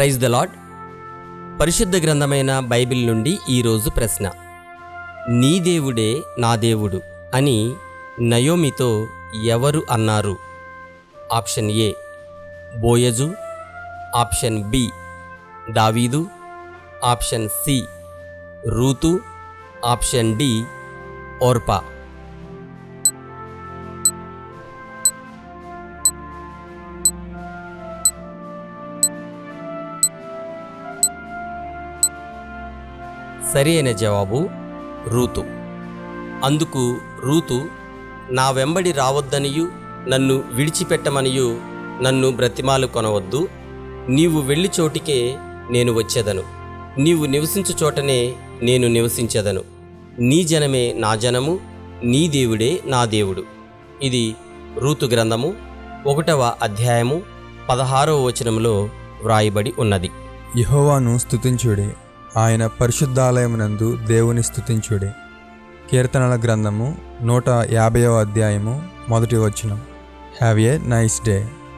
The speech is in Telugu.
ప్రైజ్ ద లాడ్ పరిశుద్ధ గ్రంథమైన బైబిల్ నుండి ఈరోజు ప్రశ్న. నీ దేవుడే నా దేవుడు అని నయోమితో ఎవరు అన్నారు? ఆప్షన్ ఏ బోయజు. ఆప్షన్ బి దావీదు. Option C Ruth. Option D Orpah. సరి అయిన జవాబు రూతు. అందుకు రూతు నా వెంబడి రావద్దనియు నన్ను విడిచిపెట్టమనియు నన్ను బ్రతిమాలు కొనవద్దు. నీవు వెళ్ళి చోటికే నేను వచ్చేదను. నీవు నివసించు చోటనే నేను నివసించెదను. నీ జనమే నా జనము నీ దేవుడే నా దేవుడు. ఇది రూతు గ్రంథము ఒకటవ అధ్యాయము పదహారవ వచనంలో వ్రాయబడి ఉన్నది. యహోవాను స్థుతించుడే ఆయన పరిశుద్ధాలయమునందు దేవుని స్థుతించుడే కీర్తనల గ్రంథము నూట యాభైవ అధ్యాయము మొదటి వచనం. Have a nice day